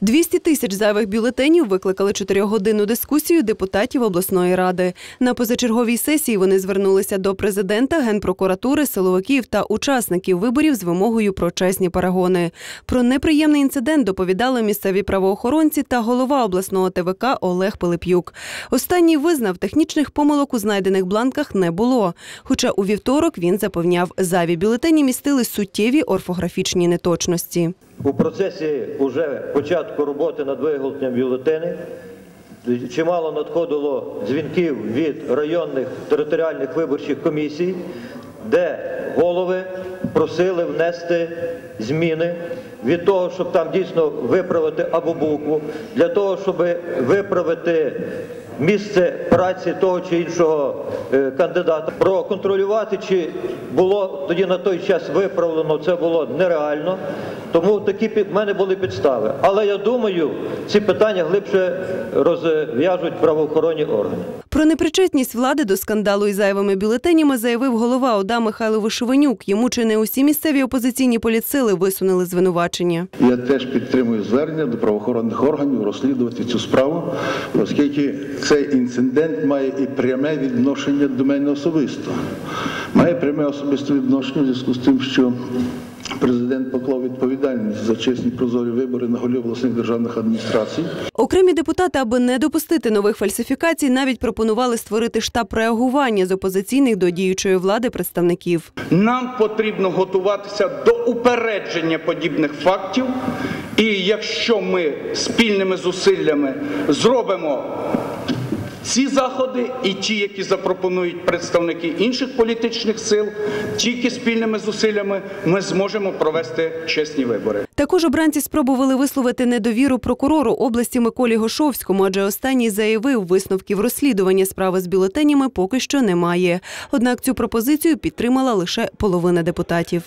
200 тисяч зайвих бюлетенів викликали чотирьохгодинну дискусію депутатів обласної ради. На позачерговій сесії вони звернулися до президента, генпрокуратури, силовиків та учасників виборів з вимогою про чесні перегони. Про неприємний інцидент доповідали місцеві правоохоронці та голова обласного ТВК Олег Пилип'юк. Останній визнав, технічних помилок у знайдених бланках не було. Хоча у вівторок він запевняв, зайві бюлетені містили суттєві орфографічні неточності. У процесі уже початку роботи над виготовленням бюлетенів чимало надходило дзвінків від районних територіальних виборчих комісій, де голови просили внести зміни від того, щоб там дійсно виправити або букву, для того, щоб виправити місце праці того чи іншого е, кандидата, проконтролювати, чи було тоді на той час виправлено, це було нереально. Тому такі в мене були підстави. Але я думаю, ці питання глибше розв'яжуть правоохоронні органи. Про непричетність влади до скандалу із зайвими бюлетенями заявив голова ОДА Михайло Вишиванюк. Йому чи не усі місцеві опозиційні політсили висунули звинувачення. Я теж підтримую звернення до правоохоронних органів розслідувати цю справу, оскільки цей інцидент має і пряме відношення до мене особисто. Має пряме особисте відношення в зв'язку з тим, що президент поклав відповідальність за чесні прозорі вибори на голів обласних державних адміністрацій. Окремі депутати, аби не допустити нових фальсифікацій, навіть пропонували створити штаб реагування з опозиційних до діючої влади представників. Нам потрібно готуватися до упередження подібних фактів. І якщо ми спільними зусиллями зробимо ці заходи і ті, які запропонують представники інших політичних сил, тільки спільними зусиллями ми зможемо провести чесні вибори. Також обранці спробували висловити недовіру прокурору області Миколі Гошовському, адже останній заявив, висновків розслідування справи з бюлетенями поки що немає. Однак цю пропозицію підтримала лише половина депутатів.